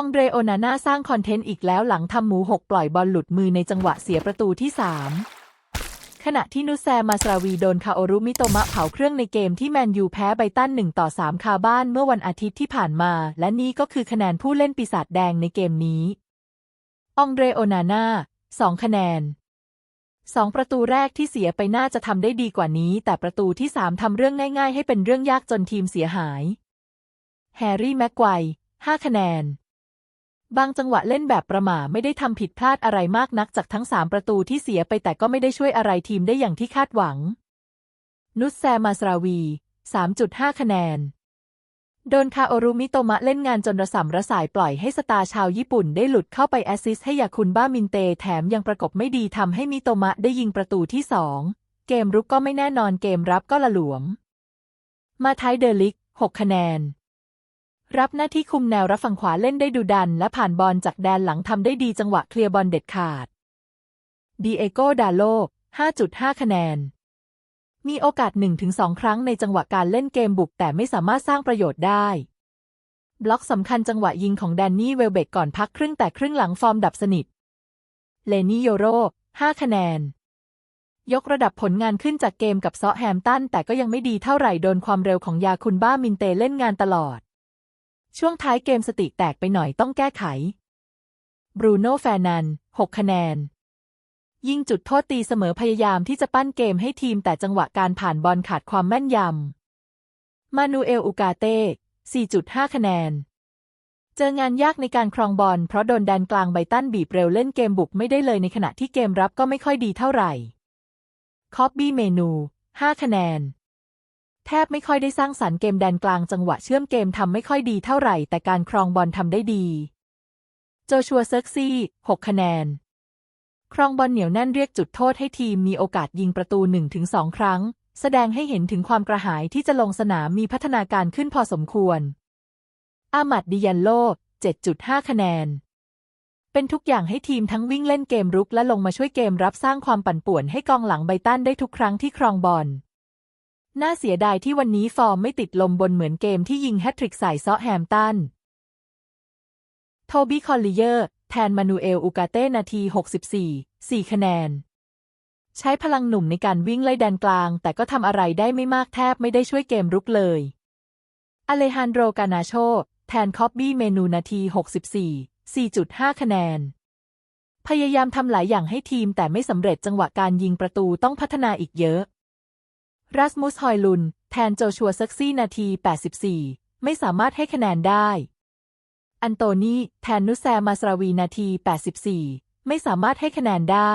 องเดรโอนาน่าสร้างคอนเทนต์อีกแล้วหลังทำหมูหกปล่อยบอลหลุดมือในจังหวะเสียประตูที่ 3 ขณะที่นุแซมาสราวีโดนคาโอรุมิโตมะเผาเครื่องในเกมที่แมนยูแพ้ไบตัน1ต่อ3คาบ้านเมื่อวันอาทิตย์ที่ผ่านมา และนี่ก็คือคะแนนผู้เล่นปีศาจแดงในเกมนี้ องเดรโอนาน่า2คะแนนสองประตูแรกที่เสียไปน่าจะทำได้ดีกว่านี้ แต่ประตูที่สามทำเรื่องง่าย ๆ ให้เป็นเรื่องยากจนทีมเสียหาย แฮร์รี่แม็กไกวห้าคะแนน บางจังหวะเล่นแบบประหม่าไม่ได้ทำผิดพลาดอะไรมากนักจากทั้งสามประตูที่เสียไปแต่ก็ไม่ได้ช่วยอะไรทีมได้อย่างที่คาดหวัง นุสแซมาสราวี 3.5 คะแนน โดนคาโอรุมิโตมะเล่นงานจนระสำระสายปล่อยให้สตาร์ชาวญี่ปุ่นได้หลุดเข้าไปแอสซิสให้ยาคุนบ้ามินเต แถมยังประกบไม่ดีทำให้มิโตมะได้ยิงประตูที่สองเกมรุกก็ไม่แน่นอนเกมรับก็ละหลวม มาท้ายเดลิก 6 คะแนน รับหน้าที่คุมแนวรับฝั่งขวาเล่นได้ดุดัน และผ่านบอลจากแดนหลังทำได้ดีจังหวะเคลียร์บอลเด็ดขาดดีเอโกดาโล 5.5 คะแนน มีโอกาส 1-2 ครั้งในจังหวะการเล่นเกมบุกแต่ไม่สามารถสร้างประโยชน์ได้ บล็อกสำคัญจังหวะยิงของแดนนี่เวลเบกก่อนพักครึ่งแต่ครึ่งหลังฟอร์มดับสนิท เลนี่โยโร 5 คะแนน ยกระดับผลงานขึ้นจากเกมกับซอแฮมตันแต่ก็ยังไม่ดีเท่าไหร่โดนความเร็วของยาคุนบ้ามินเตเล่นงานตลอด ช่วงท้ายเกมสติแตกไปหน่อยต้องแก้ไข บรูโน่แฟนัน 6 คะแนน ยิงจุดโทษตีเสมอพยายามที่จะปั้นเกมให้ทีมแต่จังหวะการผ่านบอลขาดความแม่นยำ มานูเอลอูกาเต้ 4.5 คะแนน เจองานยากในการครองบอลเพราะโดนแดนกลางไบตันบีบเร็วเล่นเกมบุกไม่ได้เลยในขณะที่เกมรับก็ไม่ค่อยดีเท่าไหร่ คอบบี้เมนู 5 คะแนน แทบไม่ค่อยได้สร้างสรรค์เกมแดนกลางจังหวะเชื่อมเกมทำไม่ค่อยดีเท่าไหร่ แต่การครองบอลทำได้ดี โจชัวเซิร์กซี่ 6 คะแนน ครองบอลเหนียวแน่นเรียกจุดโทษให้ทีมมีโอกาสยิงประตู 1-2 ครั้ง แสดงให้เห็นถึงความกระหายที่จะลงสนามมีพัฒนาการขึ้นพอสมควร อามัดดิยันโล 7.5 คะแนน เป็นทุกอย่างให้ทีมทั้งวิ่งเล่นเกมรุกและลงมาช่วยเกมรับสร้างความปั่นป่วนให้กองหลังไบตันได้ทุกครั้งที่ครองบอล น่าเสียดายที่วันนี้ฟอร์มไม่ติดลมบนเหมือนเกมที่ยิงแฮตทริกใส่ซอแฮมตัน โทบี้คอลลิเยอร์ แทนมานูเอลอูกาเต้นาที 64 4 คะแนน ใช้พลังหนุ่มในการวิ่งไล่แดนกลาง แต่ก็ทำอะไรได้ไม่มากแทบไม่ได้ช่วยเกมรุกเลย อเลฮันโดรกานาโช แทนคอบบี้เมนูนาที 64 4.5 คะแนนพยายามทำหลายอย่างให้ทีมแต่ไม่สำเร็จจังหวะการยิงประตูต้องพัฒนาอีกเยอะ รัสมุสฮอยลุน แทนโจชัวซักซี่นาที 84 ไม่สามารถให้คะแนนได้ อันโตนีแทนนุแซมาสราวีนาที 84 ไม่สามารถให้คะแนนได้